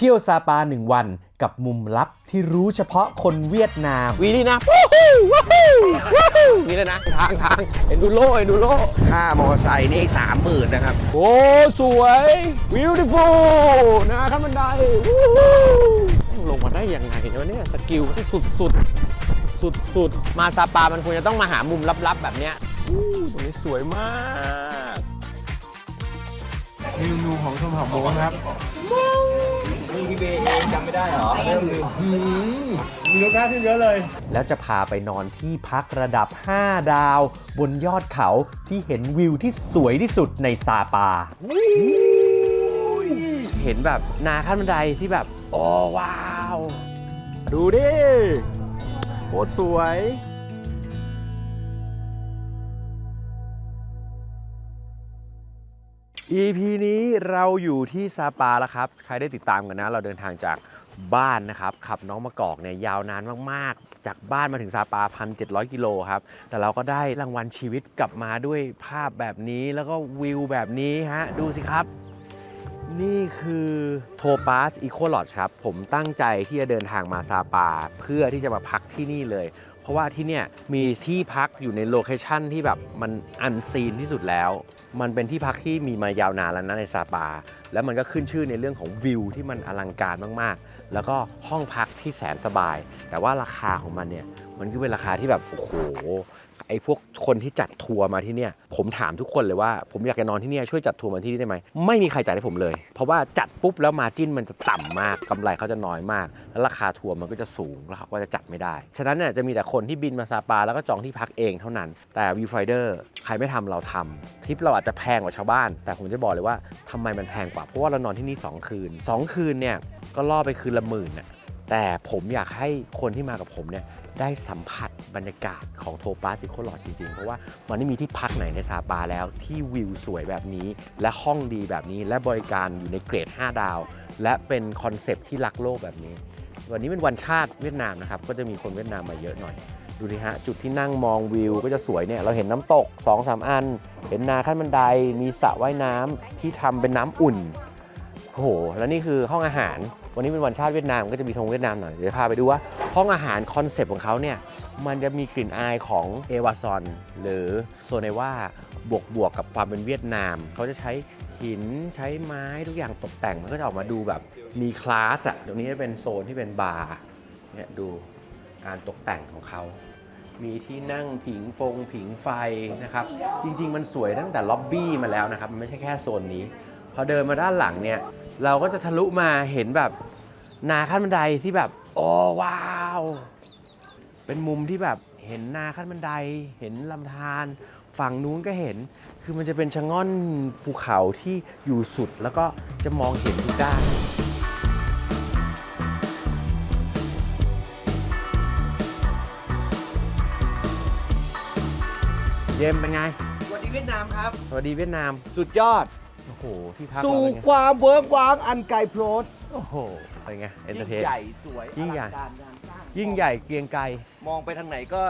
เที่ยวซาปาหนึ่งวันกับมุมลับที่รู้เฉพาะคนเวียดนาม วีนี่นะวู้ฮู้วู้ฮู้วู้ฮู้นี่เลยนะ ทางทางเอ็นดูโลเอ็นดูโลค่ามอเตอร์ไซค์นี่สามหมื่นนะครับ โอ้ สวยวิวดิฟูนะขั้นบันไดวู้ฮู้แม่งลงมาได้ยังไงวะเนี่ย สกิลที่สุดสุดสุดสุดมาซาปา มันควรจะต้องมาหามุมลับๆ แบบเนี้ยอู้ตรงนี้สวยมากเมนูของชมเผ่าโม้นะครับ มีรสชาติที่เยอะเลย แล้วจะพาไปนอนที่พักระดับ 5 ดาว บนยอดเขาที่เห็นวิวที่สวยที่สุดในซาปา เห็นแบบนาขั้นบันไดที่แบบ โอ้ว้าว ดูดิโคตรสวย EP นี้เราอยู่ที่ซาปาแล้วครับ ใครได้ติดตามกันนะ เราเดินทางจากบ้านนะครับ ขับน้องมะกอกเนี่ยยาวนานมากๆ จากบ้านมาถึงซาปา 1,700 กิโลครับ แต่เราก็ได้รางวัลชีวิตกลับมาด้วยภาพแบบนี้แล้วก็วิวแบบนี้ฮะ ดูสิครับ นี่คือโทปาสอีโคลอดครับ ผมตั้งใจที่จะเดินทางมาซาปา เพื่อที่จะมาพักที่นี่เลย ราะว่าที่เนี่ยมีที่พักอยู่ในโลเคชั่นที่แบบมันอันซีนที่สุดแล้ว มันเป็นที่พักที่มีมายาวนานแล้วนะในซาปา แล้วมันก็ขึ้นชื่อในเรื่องของวิวที่มันอลังการมากๆ แล้วก็ห้องพักที่แสนสบาย แต่ว่าราคาของมันเนี่ยมันก็เป็นราคาที่แบบโอ้โห ไอ้พวกคนที่จัดทัวร์มาที่เนี่ยผมถามทุกคนเลยว่าผมอยากจะนอนที่เนี่ยช่วยจัดทัวร์มาที่นี่ได้ไหมไม่มีใครจัดให้ผมเลย เพราะว่าจัดปุ๊บแล้วมาจิ้นมันจะต่ำมากกำไรเขาจะน้อยมาก แล้วราคาทัวร์มันก็จะสูงแล้วเขาก็จะจัดไม่ได้ ฉะนั้นเนี่ยจะมีแต่คนที่บินมาซาปาแล้วก็จองที่พักเองเท่านั้น แต่วิวไฟเดอร์ใครไม่ทำเราทำทริปเราอาจจะแพงกว่าชาวบ้าน แต่ผมจะบอกเลยว่าทำไมมันแพงกว่าเพราะว่าเรานอนที่นี่สองคืนสองคืนเนี่ยก็ล่อไปคืนละหมื่นนะแต่ผมอยากให้คนที่มากับผมเนี่ย ได้สัมผัสบรรยากาศของโทปาติโคลอดจริงๆ เพราะว่ามันไม่มีที่พักไหนในซาปาแล้วที่วิวสวยแบบนี้ และห้องดีแบบนี้ และบริการอยู่ในเกรด 5 ดาว และเป็นคอนเซปที่รักโลกแบบนี้ วันนี้เป็นวันชาติเวียดนามนะครับ ก็จะมีคนเวียดนามมาเยอะหน่อย ดูดิฮะ จุดที่นั่งมองวิวก็จะสวยเนี่ย เราเห็นน้ำตก 2-3 อัน เห็นนาขั้นบันได มีสระว่ายน้ำที่ทำเป็นน้ำอุ่นโอ้โห แล้วนี่คือห้องอาหาร วันนี้เป็นวันชาติเวียดนามก็จะมีธงเวียดนามหน่อยเดี๋ยวพาไปดูว่าห้องอาหารคอนเซปต์ของเขาเนี่ยมันจะมีกลิ่นอายของเอวาซอนหรือโซเนว่าบวกบวกกับความเป็นเวียดนาม เขาจะใช้หินใช้ไม้ทุกอย่างตกแต่งมันก็จะออกมาดูแบบมีคลาสอะตรงนี้จะเป็นโซนที่เป็นบาร์เนี่ยดูการตกแต่งของเขา มีที่นั่งผิงฟงผิงไฟนะครับ จริง ๆ มันสวยตั้งแต่ล็อบบี้มาแล้วนะครับ มันไม่ใช่แค่โซนนี้ พอเดินมาด้านหลังเนี่ย เราก็จะทะลุมาเห็นแบบนาขั้นบันไดที่แบบโอ้ว้าว เป็นมุมที่แบบเห็นนาขั้นบันได เห็นลำธารฝั่งนู้นก็เห็น คือมันจะเป็นชะง่อนภูเขาที่อยู่สุดแล้วก็จะมองเห็นทุกด้านเยมเป็นไง สวัสดีเวียดนามครับ สวัสดีเวียดนาม สุดยอด โอ้โห ที่พักสู่เราเป็นไงความเวิร์กว้างอันไกลโพลนโอ้โหเป็นไงเอนเตอร์เทน ใหญ่สวยยิ่งใหญ่ อลัการงานสร้างยิ่งใหญ่เกรียงไกรมองไปทางไหนก็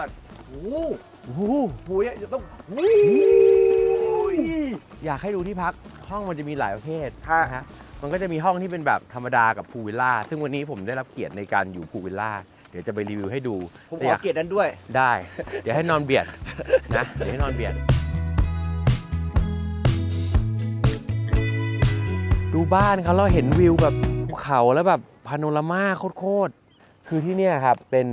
โอ้โหโอ้โหปุยจะต้องโอ้ยอยากให้ดูที่พักห้องมันจะมีหลายประเภทฮะ นะฮะมันก็จะมีห้องที่เป็นแบบธรรมดากับพูลวิลล่าซึ่งวันนี้ผมได้รับเกียรติในการอยู่พูลวิลล่าเดี๋ยวจะไปรีวิวให้ดูผมแต่ขออยากเกียรตินั้นด้วย ได้ เดี๋ยวให้นอนเบียดนะเดี๋ยวให้นอนเบียด ดูบ้านเขาเราเห็นวิวแบบภูเขาแล้วแบบพาโนรามาโคตรๆคือที่เนี่ยครับเป็น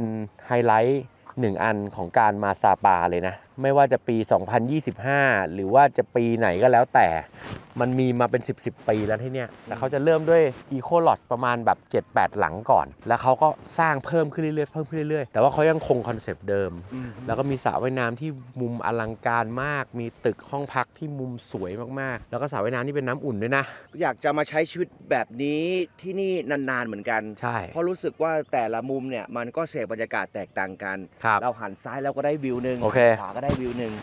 ไฮไลท์หนึ่งอันของการมาซาปาเลยนะ ไม่ว่าจะปี 2025 หรือว่าจะปีไหนก็แล้วแต่ มันมีมาเป็น 10 10ปี แล้วที่เนี่ยแต่เขาจะเริ่มด้วยอีโคลอดประมาณแบบ 7-8 หลังก่อน แล้วเขาก็สร้างเพิ่มขึ้นเรื่อยๆ เพิ่มขึ้นเรื่อยๆ แต่ว่าเขายังคงคอนเซปต์เดิม แล้วก็มีสระว่ายน้ำที่มุมอลังการมาก มีตึกห้องพักที่มุมสวยมากๆ แล้วก็สระว่ายน้ำที่เป็นน้ำอุ่นด้วยนะ อยากจะมาใช้ชีวิตแบบนี้ที่นี่นานๆเหมือนกัน ใช่ เพราะรู้สึกว่าแต่ละมุมเนี่ยมันก็เสพบรรยากาศแตกต่างกันครับเราหันซ้ายเราก็ได้วิวหนึ่งโอเคขวาก็ได้วิวหนึ่ง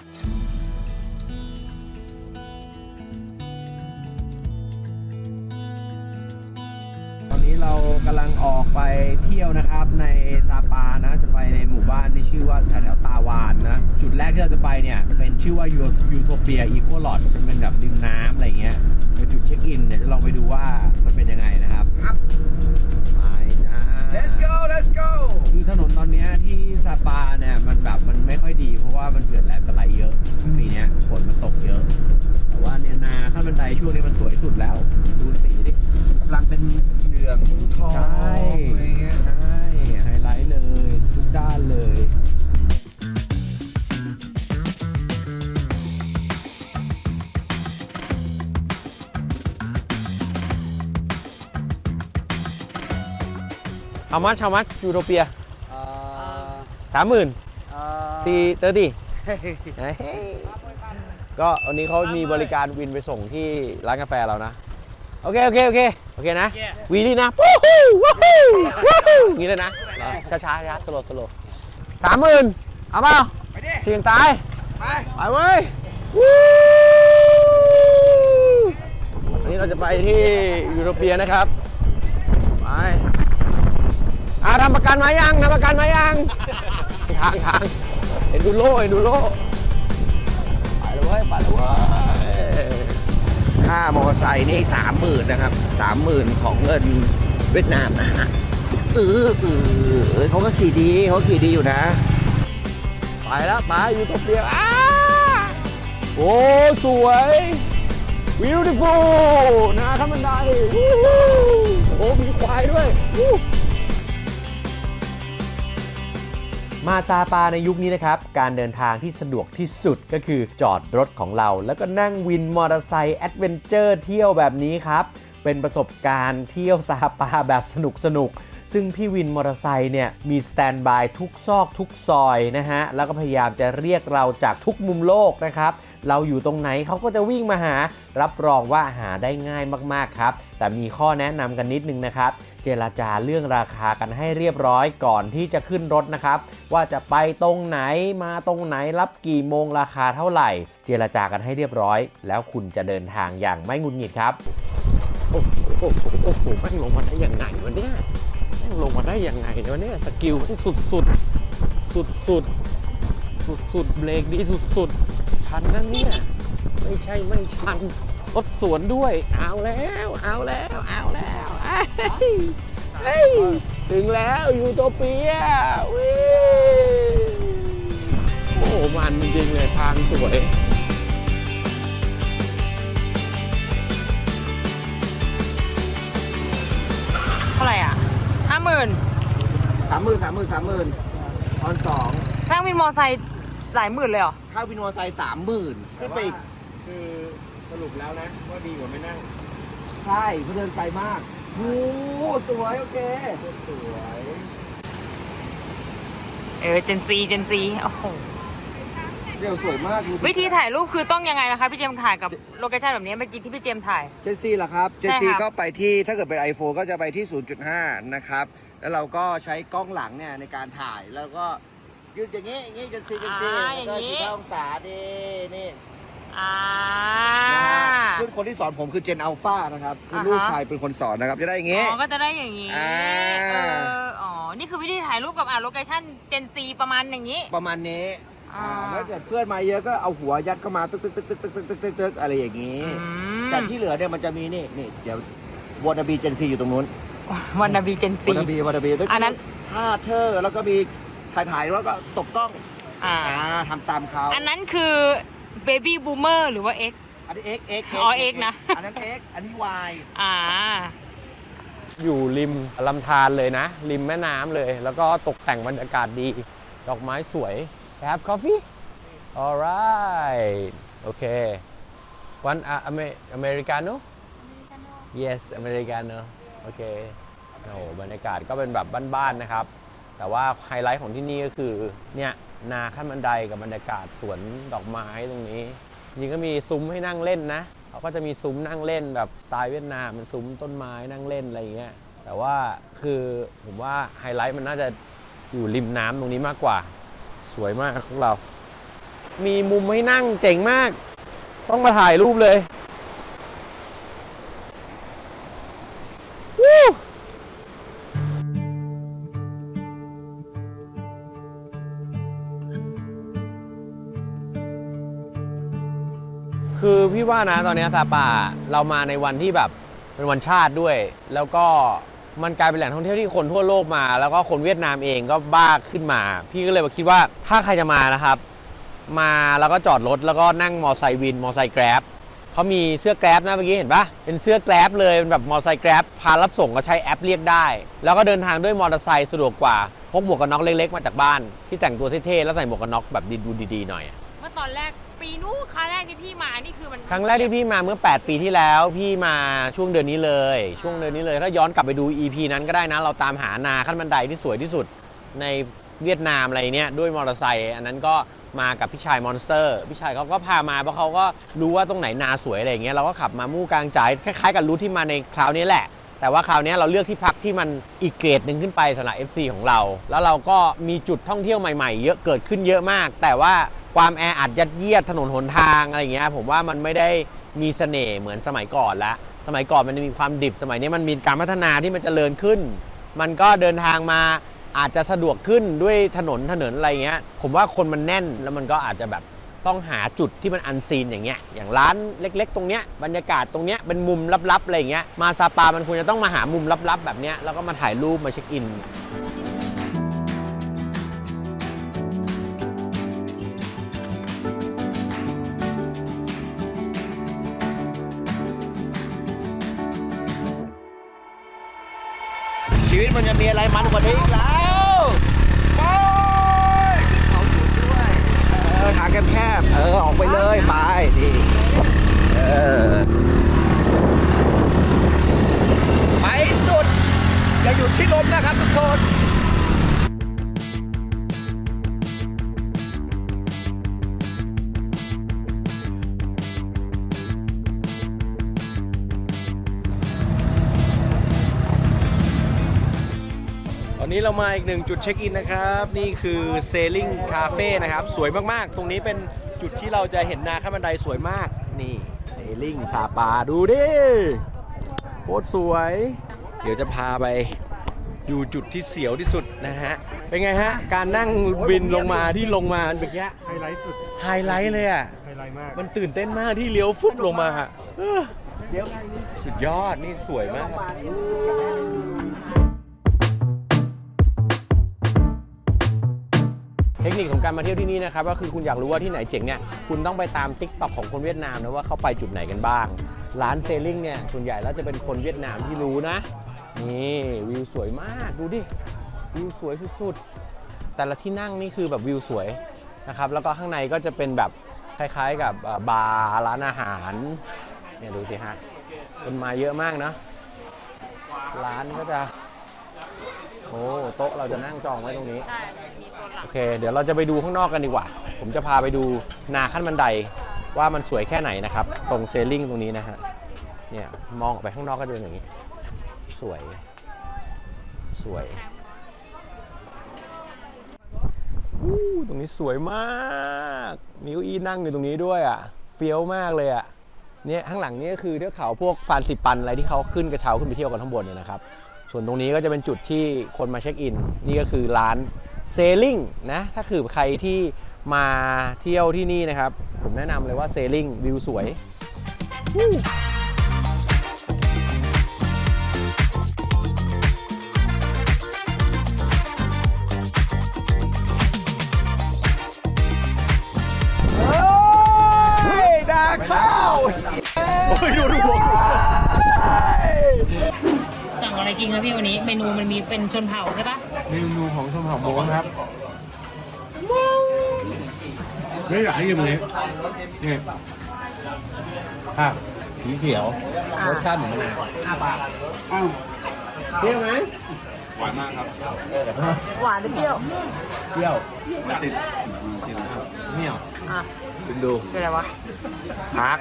ตอนนี้เรากำลังออกไปเที่ยวนะครับในซาปานะจะไปในหมู่บ้านที่ชื่อว่าแถวๆตาวานนะ จุดแรกที่เราจะไปเนี่ย เป็นชื่อว่ายูโทเปียอีโคลอดเป็นเป็นแบบริมน้ำอะไรเงี้ยเป็นจุดเช็คอินเดี๋ยวจะลองไปดูว่ามันเป็นยังไงนะครับบั let's go let's go คือถนนตอนนี้ที่ซาปาเนี่ยมันแบบมันไม่ค่อยดีเพราะว่ามันเผื่อแหลกะไลเยอะปีเนี้ฝนมันตกเยอะ แต่ว่าเนี่ยนาข้าบันไดช่วงนี้มันสวยสุดแล้ว ดูสีดิกำลังเป็นเหลืองทองใช่ใช่ไฮไลท์เลย ทุกด้านเลย how much how much ยูโรเปียสามหมื่นตีเตอร์ตี้ ก็วันนี้เขามีบริการวินไปส่งที่ร้านกาแฟเรานะ โอเค โอเค โอเค โอเคนะ วีนี่นะวู้ฮู้วู้ฮู้วู้ฮู้อย่างนี้เลยนะ ช้าช้าช้าสโลสโลสามหมื่นเอาเปล่าไปดิ เสี่ยงตาย ไป ไปเว้ยวู้วันนี้เราจะไปที่ยูโรเปียนะครับ ไป อ่าทำประกันมายังทำประกันมายังทางทางเอ็นดูโลเอ็นดูโลไปเลยเว้ยไปเลยเว้ยค่ามอเตอร์ไซค์นี่สามหมื่นนะครับสามหมื่นของเงินเวียดนามนะฮะเออเออเออเขาก็ขี่ดีเขาขี่ดีอยู่นะ ไปแล้วไปยูโทเปียอ้าโอ้สวย beautiful นะข้ามบันไดวู้ฮู้โอ้มีควายด้วย มาซาปาในยุคนี้นะครับ การเดินทางที่สะดวกที่สุดก็คือจอดรถของเรา แล้วก็นั่งวินมอเตอร์ไซค์แอดเวนเจอร์เที่ยวแบบนี้ครับ เป็นประสบการณ์เที่ยวซาปาแบบสนุกสนุกๆซึ่งพี่วินมอเตอร์ไซค์เนี่ยมีสแตนบายทุกซอกทุกซอยนะฮะ แล้วก็พยายามจะเรียกเราจากทุกมุมโลกนะครับ เราอยู่ตรงไหนเขาก็จะวิ่งมาหา รับรองว่าหาได้ง่ายมากๆครับ แต่มีข้อแนะนำกันนิดนึงนะครับ เจราจาเรื่องราคากันให้เรียบร้อยก่อนที่จะขึ้นรถนะครับ ว่าจะไปตรงไหนมาตรงไหนรับกี่โมงราคาเท่าไหร่ เจราจากันให้เรียบร้อย แล้วคุณจะเดินทางอย่างไม่งุนงิดครับโอ้โหโอ้โหโอ้โหแม่งลงมาได้ยังไงวะเนี่ยแม่งลงมาได้ยังไงวะเนี่ยสกิลสุดสุดสุดสุดสุดสุดเบรกดีสุดสุด ชันนั่นเนี่ย ไม่ใช่ไม่ชันรถสวนด้วย เอาแล้ว เอาแล้ว เอาแล้วเอ้ยเฮ้ยถึงแล้วยูโตเปียวิโอ้โหมันจริงๆเลยทางสวยเท่าไหร่อะห้าหมื่นสามหมื่นสามหมื่นสามหมื่นตอนสองนั่งวินมอไซค์ หลายหมื่นเลยเหรอ ค่าวินมอเตอร์ไซค์สามหมื่นขึ้นไปอีกคือสรุปแล้วนะ ว่าดีกว่าไม่นั่งใช่เพราะเดินไกลมากโอ้สวยโอเค สวยเออเจนซีเจนซีโอ้โหเดี๋ยวสวยมากดูสิวิธีถ่ายรูปคือต้องยังไงนะคะพี่เจมส์ถ่ายกับโลเคชั่นแบบนี้เมื่อกี้ที่พี่เจมส์ถ่าย เจนซีเหรอครับ เจนใช่ซีครับก็ไปที่ถ้าเกิดเป็น iPhone ก็จะไปที่ 0.5 นะครับ แล้วเราก็ใช้กล้องหลังเนี่ยในการถ่ายแล้วก็ ยืดอย่างนี้อย่างนี้เจนซีเจนซีอ่าแล้วก็อย่างนี้ สิบห้าองศาดีนี่อ่า นะฮะซึ่งคนที่สอนผมคือเจนอัลฟานะครับคืออ่าฮะ ลูกชายเป็นคนสอนนะครับจะได้อย่างอ๋นี้อก็จะได้อย่างนี้อ่า เอออ๋อ นี่คือวิธีถ่ายรูปกับอ่าโลเคชั่นเจนซีประมาณอย่างนี้ประมาณนี้อ่าอ่าถ้าเกิดเพื่อนมาเยอะก็เอาหัวยัดเข้ามาตึกตึกตึกตึกตึกตึกตึกตึกตึกอะไรอย่างนี้ อืมแต่ที่เหลือเนี่ยมันจะมีนี่นี่เดี๋ยววอนาบีเจนซีอยู่ตรงนู้นวันนาบีเจนวซี อนาบีวอนาบีอันนั้น ท่าเธอแล้วก็มี ถ่ายถ่ายๆแล้วก็ตบกล้องอ่าอ่าทำตามเขาอันนั้นคือเบบี้บูมเมอร์หรือว่า X อันนี้ X X อ๋อ X นะ อันนั้น X อันนี้ Y อ่า อยู่ริมลำธารเลยนะ ริมแม่น้ำเลย แล้วก็ตกแต่งบรรยากาศดี ดอกไม้สวย have coffee alright โอเค one uh, Amer- americano yes americano โอเคโอ้โหบรรยากาศก็เป็นแบบบ้านๆนะครับ แต่ว่าไฮไลท์ของที่นี่ก็คือเนี่ยนาขั้นบันไดกับบรรยากาศสวนดอกไม้ตรงนี้จริงก็มีซุ้มให้นั่งเล่นนะเขาก็จะมีซุ้มนั่งเล่นแบบสไตล์เวียดนามเป็นซุ้มต้นไม้นั่งเล่นอะไรอย่างเงี้ยแต่ว่าคือผมว่าไฮไลท์มันน่าจะอยู่ริมน้ำตรงนี้มากกว่า สวยมากของเรา มีมุมให้นั่งเจ๋งมาก ต้องมาถ่ายรูปเลย ว่านะตอนนี้ซาปาเรามาในวันที่แบบเป็นวันชาติด้วย แล้วก็มันกลายเป็นแหล่งท่องเที่ยวที่คนทั่วโลกมา แล้วก็คนเวียดนามเองก็บ้าขึ้นมา พี่ก็เลยคิดว่าถ้าใครจะมานะครับ มาแล้วก็จอดรถแล้วก็นั่งมอไซค์วินมอไซค์แกร็บเขามีเสื้อแกร็บนะเมื่อกี้เห็นปะเป็นเสื้อแกร็บเลยเป็นแบบมอเตอร์ไซค์แกร็บพารับส่งก็ใช้แอปเรียกได้ แล้วก็เดินทางด้วยมอเตอร์ไซค์สะดวกกว่าพกหมวกกันน็อกเล็กๆมาจากบ้าน ที่แต่งตัวเท่ๆแล้วใส่หมวกกันน็อกแบบดูดีๆหน่อยเมื่อตอนแรก ปีนู้นครั้งแรกที่พี่มานี่คือมันครั้งแรกที่พี่มาเมื่อ 8 ปีที่แล้วพี่มาช่วงเดือนนี้เลย ช่วงเดือนนี้เลย ถ้าย้อนกลับไปดู EP นั้นก็ได้นะ เราตามหานาขั้นบันไดที่สวยที่สุด ในเวียดนามอะไรเนี่ยด้วยมอเตอร์ไซค์อันนั้นก็มากับพี่ชายมอนสเตอร์พี่ชายเขาก็พามาเพราะเขาก็รู้ว่าตรงไหนนาสวยอะไรอย่างเงี้ยเราก็ขับมามู่กลางจ่ายคล้ายๆกับรูทที่มาในคราวนี้แหละ แต่ว่าคราวนี้เราเลือกที่พักที่มันอีกเกรดหนึ่งขึ้นไปสำหรับ FC ของเรา แล้วเราก็มีจุดท่องเที่ยวใหม่ๆ เยอะเกิดขึ้นเยอะมาก แต่ว่า ความแออัดยัดเยียดถนนหนทางอะไรเงี้ยผมว่ามันไม่ได้มีเสน่ห์เหมือนสมัยก่อนละสมัยก่อนมันมีความดิบสมัยนี้มันมีการพัฒนาที่มันจเจริญขึ้น มันก็เดินทางมาอาจจะสะดวกขึ้นด้วยถนนถนนอะไรเงี้ย ผมว่าคนมันแน่นแล้วมันก็อาจจะแบบต้องหาจุดที่มันอันซีนอย่างเงี้ย อย่างร้านเล็ก ๆ ตรงเนี้ยบรรยากาศตรงเนี้ยเป็นมุมลับๆอะไรเงี้ย มาซาปามันควรจะต้องมาหามุมลับๆ แบบเนี้ยแล้วก็มาถ่ายรูปมาเช็คอิน วิตมันจะมีอะไรมันกว่านี้อีกแล้ว มาอีกหนึ่งจุดเช็คอินนะครับ นี่คือเซลลิงคาเฟ่นะครับ สวยมากๆ ตรงนี้เป็นจุดที่เราจะเห็นนาขั้นบันไดสวยมาก นี่เซลลิงซาปาดูดิโคตรสวย เดี๋ยวจะพาไปดูจุดที่เสียวที่สุดนะฮะ เป็นไงฮะ การนั่งบินลงมาที่ลงมาเมื่อกี้ไฮไลท์สุด ไฮไลท์เลยอะ ไฮไลท์มาก มันตื่นเต้นมากที่เลี้ยวฟุบลงมาเออสุดยอดนี่สวยมาก คนิคของการมาเที่ยวที่นี่นะครับก็คือคุณอยากรู้ว่าที่ไหนเจ๋งเนี่ยคุณต้องไปตาม t ิ k t o k ของคนเวียดนามนะว่าเขาไปจุดไหนกันบ้าง ร้านเซลลิงเนี่ยส่วนใหญ่แล้วจะเป็นคนเวียดนามที่รู้นะนี่วิวสวยมากดูดิวิวสวยสุดๆ แต่ละที่นั่งนี่คือแบบวิวสวยนะครับแล้วก็ข้างในก็จะเป็นแบบคล้ายๆกับบาร์ร้านอาหารเนี่ยดูสิฮะคนมาเยอะมากนะร้านก็จะโอ้โต๊ะเราจะนั่งจองไว้ตรงนี้ใช่ โอเค เดี๋ยวเราจะไปดูข้างนอกกันดีกว่า ผมจะพาไปดูนาขั้นบันไดว่ามันสวยแค่ไหนนะครับ ตรงเซลลิงตรงนี้นะฮะ เนี่ยมองออกไปข้างนอกก็จะเป็นอย่างนี้ สวย สวยอู้ตรงนี้สวยมาก มีเก้าอี้นั่งอยู่ตรงนี้ด้วยอะ เฟี้ยวมากเลยอะ เนี่ยข้างหลังนี่ก็คือเทือกเขาพวกฟานสิปันอะไรที่เขาขึ้นกระเช้าขึ้นไปเที่ยวกันข้างบนเนี่ยนะครับ ส่วนตรงนี้ก็จะเป็นจุดที่คนมาเช็คอิน นี่ก็คือร้าน เซลลิงนะถ้าคือใครที่มาเที่ยวที่นี่นะครับ ผมแนะนำเลยว่าเซลลิงวิวสวยวู้เฮ้ยดาข้าวโอ้ยดูดูสั่ง อะไรกินครับพี่วันนี้ เมนูมันมีเป็นชนเผ่าใช่ปะเมนูของชมเผ่าโม้งครับไม่อยากให้กินตรงนี้นี่อะสีเขียวรสชาติเหมือนมะนาวเปรี้ยวไหม เปรี้ยวติดเนี่ยวคุณดูเป็นอะไรวะพัก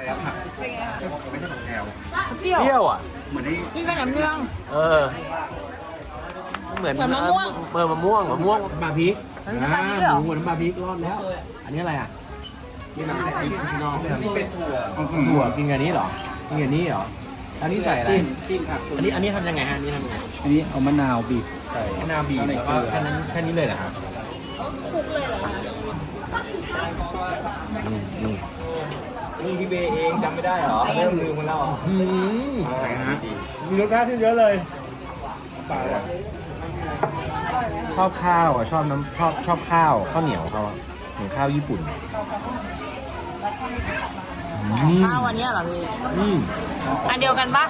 เปรี้ยวเปรี้ยวอะนี่ก็แหนมเนืองเออเหมือนเหมือนมะม่วงเออมะม่วงมะม่วงบาพริกอันนี้บาพริกเหรอหมูหัวน้ำบาพริกรอดแล้ว อันนี้อะไรอะนี่น้ำพริกชิโน่นี่เป็นถั่วถั่วกินกับนี้เหรอกินกับนี้เหรอ อันนี้ใส่อะไรจิ้มครับอันนี้อันนี้ทำยังไงฮะอันนี้ทำยังไงอันนี้เอามะนาวบีบใส่มะนาวบีบแล้วก็แค่นั้นแค่นี้เลยเหรอครับนี่พี่เบย์เองจำไม่ได้เหรอเริ่มลืมมันแล้วเหรออืมไหนฮะมีรสชาติที่เยอะเลยชอบข้าวอะชอบน้ำชอบชอบข้าวข้าวเหนียวเขาอะเหมือนข้าวญี่ปุ่นอ ข้าวอันเนี้ยเหรอพี่อืมอันเดียวกันปะ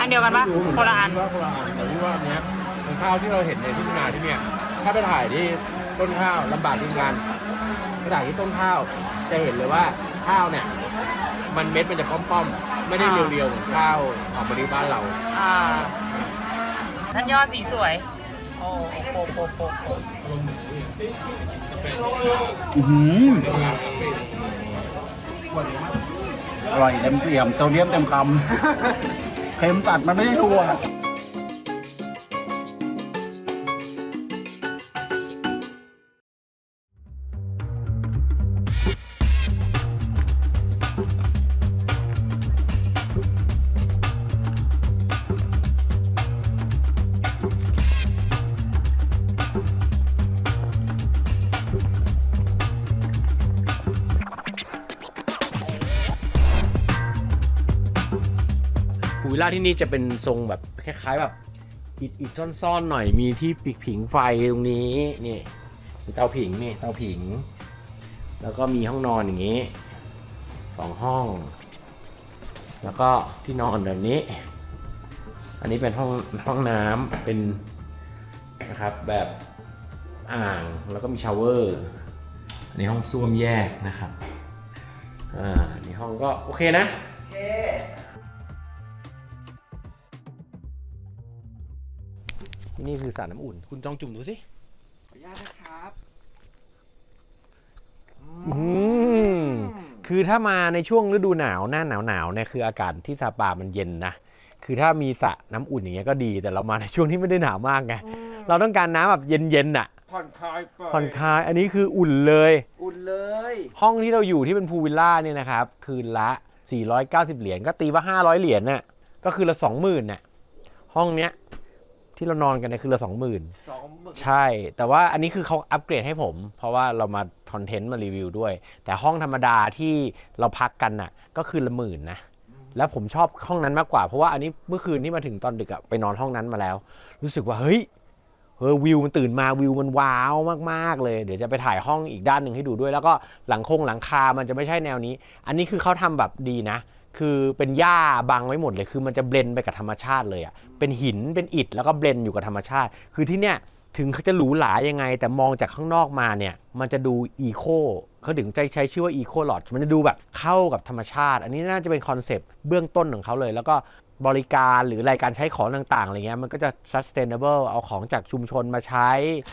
อันเดียวกันปะคนละอันว่าคนละอันแต่ที่ว่าอันเนี้ยเป็นข้าวที่เราเห็นในที่นาที่เนี่ยถ้าไปถ่ายที่ต้นข้าวลำบากทีมงานไปถ่ายที่ต้นข้าว จะเห็นเลยว่าข้าวเนี่ย มันเม็ดมันจะป้อมๆ ไม่ได้เรียวๆเหมือนข้าวหอมมะลิบ้านเราอ่าท่านยอดสีสวย โอ้โหโหโหโหอื้อหื อร่อยเต็มเปี่ยมโซเดียมเต็มคำ เค็มตัดมันไม่ใช่ถั่วาที่นี่จะเป็นทรงแบบคล้ายๆแบบอิดอิดซ่อนๆหน่อยมีที่ปิดผิงไฟตรงนี้นี่มีเตาผิงนี่เตาผิง แล้วก็มีห้องนอนอย่างนี้สองห้อง แล้วก็ที่นอนแบบนี้ อันนี้เป็นห้องห้องน้ำเป็นนะครับแบบอ่างแล้วก็มีชาวเวอร์อันนี้ห้องส้วมแยกนะครับ อ่าอันนี่ห้องก็โอเคนะ นี่คือสระน้ำอุ่น คุณจองจุ่มดูสิขออนุญาตนะครับอืมคือถ้ามาในช่วงฤดูหนาวหน้าหนาวหนาวๆเนี่ยคืออากาศที่ซาปามันเย็นนะคือถ้ามีสระน้ำอุ่นอย่างเงี้ยก็ดีแต่เรามาในช่วงที่ไม่ได้หนาวมากไงเราต้องการน้ำแบบเย็นๆน่ะผ่อนคลายไปผ่อนคลายอันนี้คืออุ่นเลย อุ่นเลย ห้องที่เราอยู่ที่เป็นพูลวิลล่าเนี่ยนะครับ คืนละ 490 เหรียญก็ตีว่า 500 เหรียญน่ะก็คือละ 20,000น่ะห้องเนี้ย ที่เรานอนกันเนี่ยคือละ20,000สองหมึกใช่ แต่ว่าอันนี้คือเขาอัปเกรดให้ผม เพราะว่าเรามาคอนเทนต์มารีวิวด้วย แต่ห้องธรรมดาที่เราพักกันน่ะ ก็คือละหมื่นนะ แล้วผมชอบห้องนั้นมากกว่า เพราะว่าอันนี้เมื่อคืนที่มาถึงตอนดึกอะไปนอนห้องนั้นมาแล้ว รู้สึกว่าเฮ้ยเออวิวมันตื่นมาวิวมันว้าวมากๆเลย เดี๋ยวจะไปถ่ายห้องอีกด้านหนึ่งให้ดูด้วย แล้วก็หลังคงหลังคา มันจะไม่ใช่แนวนี้ อันนี้คือเขาทำแบบดีนะ คือเป็นหญ้าบังไว้หมดเลย คือมันจะเบลนไปกับธรรมชาติเลยอะเป็นหิน เป็นอิฐ แล้วก็เบลนอยู่กับธรรมชาติ คือที่เนี่ยถึงเขาจะหรูหรายังไง แต่มองจากข้างนอกมาเนี่ย มันจะดูอีโคเขาถึงใจใช้ชื่อว่าอีโคลอดมันจะดูแบบเข้ากับธรรมชาติ อันนี้น่าจะเป็นคอนเซปต์เบื้องต้นของเขาเลย แล้วก็ บริการหรือรายการใช้ของต่างๆอะไรเงี้ยมันก็จะ sustainable เอาของจากชุมชนมาใช้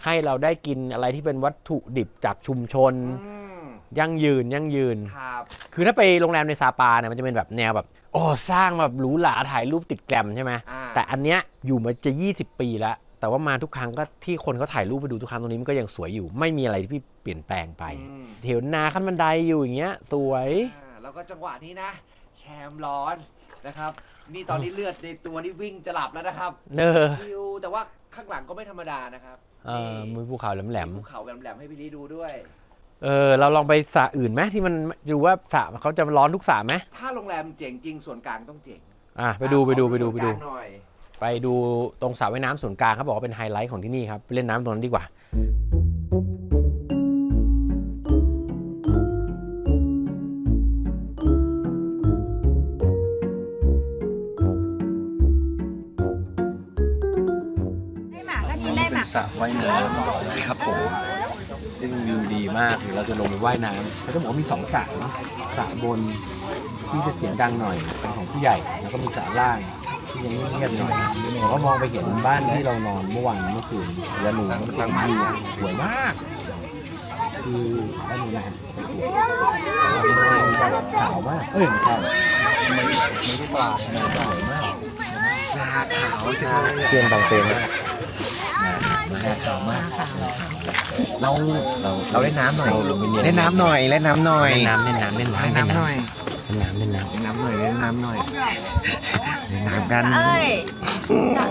ให้เราได้กินอะไรที่เป็นวัตถุดิบจากชุมชน อืมยั่งยืนยั่งยืน ครับ คือถ้าไปโรงแรมในซาปาเนี่ยมันจะเป็นแบบแนวแบบโอ้สร้างแบบหรูหราถ่ายรูปติดแกรมใช่ไหมอ่า แต่อันเนี้ยอยู่มาจะ 20 ปีแล้ว แต่ว่ามาทุกครั้งก็ที่คนเขาถ่ายรูปไปดูทุกครั้งตรงนี้มันก็ยังสวยอยู่ ไม่มีอะไรที่เปลี่ยนแปลงไปอืมเถวนาขั้นบันไดอยู่อย่างเงี้ย สวย อ่าแล้วก็จังหวะนี้นะ แชมป์ร้อน นะครับ นี่ตอนนี้เลือดในตัวนี่วิ่งจะหลับแล้วนะครับเนอชิวแต่ว่าข้างหลังก็ไม่ธรรมดานะครับเออมือภูเขาแหลมภูเขาแหลมๆให้พี่ลีดูด้วยๆเออเราลองไปสระอื่นไหมที่มันดูว่าสระเขาจะร้อนทุกสระไหมถ้าโรงแรมเจ๋งจริงส่วนกลางต้องเจ๋งอะไปดูไปดูไปดูไปดูส่วนกลางหน่อยไปดูตรงสระว่ายน้ำส่วนกลางเขาบอกว่าเป็นไฮไลท์ของที่นี่ครับไปเล่นน้ำตรงนั้นดีกว่า ระว่ายน้ำครับผมซึ่งวิวดีมากเดี๋ยวเราจะลงไปว่ายน้ำเขาจะบอกว่ามีสองสระเนาะสระบนที่จะเสียงดังหน่อยเป็นของผู้ใหญ่ แล้วก็มีสระล่างที่ยังเงียบๆหน่อยผมก็มองไปเห็นบ้านที่เรานอนเมื่อวานเมื่อคืนแล้วหนูมันสร้างวิวสวยมาก คือบ้านนี้นะฮะไปดูขาวมากเอ้ยไม่ใช่ไม่ได้ปลาขาวมากปลาขาวจังเลยเตียงบางเตียงมาก ปลาขาวมากเราเราเราเล่นน้ำหน่อยเราลงไปเรียนเล่นน้ำหน่อยเล่นน้ำหน่อยเล่นน้ำเล่นน้ำเล่นน้ำเล่นน้ำหน่อยเล่นน้ำเล่นน้เล่นน้ำหน่อยเล่นน้ำหน่อยเล่นน้ำกันเอ้ย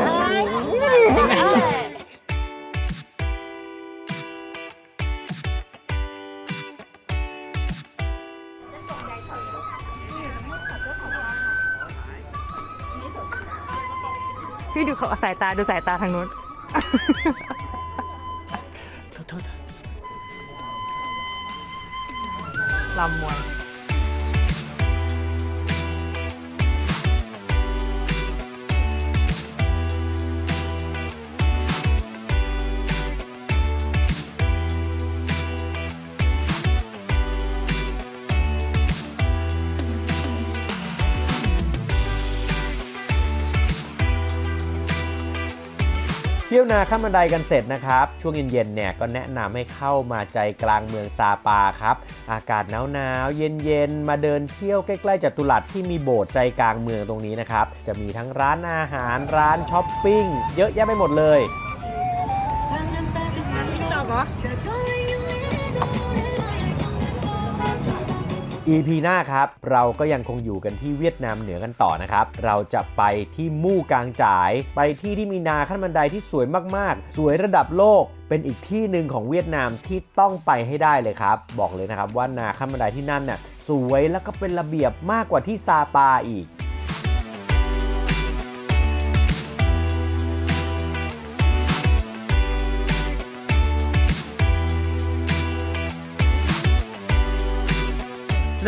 เอ้ยพี่ดูเขาสายตาดูสายตาทางนู้น ลำมวย ที่ยวนาข้ามบันไดกันเสร็จนะครับ ช่วงเย็นๆเนี่ยก็แนะนำให้เข้ามาใจกลางเมืองซาปาครับ อากาศหนาวๆเย็นๆ มาเดินเที่ยวใกล้ๆจัตุรัสที่มีโบสถ์ใจกลางเมืองตรงนี้นะครับ จะมีทั้งร้านอาหารร้านช้อปปิ้งเยอะแยะไปหมดเลย EP หน้าครับ เราก็ยังคงอยู่กันที่เวียดนามเหนือกันต่อนะครับ เราจะไปที่มู่กลางจ่าย ไปที่ที่มีนาขั้นบันไดที่สวยมากๆ สวยระดับโลก เป็นอีกที่หนึ่งของเวียดนามที่ต้องไปให้ได้เลยครับ บอกเลยนะครับว่านาขั้นบันไดที่นั่นน่ะสวยแล้วก็เป็นระเบียบมากกว่าที่ซาปาอีก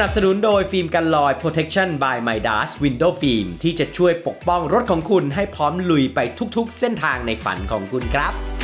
นับสนุนโดยฟิล์มกันลอย Protection by Midas Window Film ที่จะช่วยปกป้องรถของคุณให้พร้อมลุยไปทุกๆ เส้นทางในฝันของคุณครับ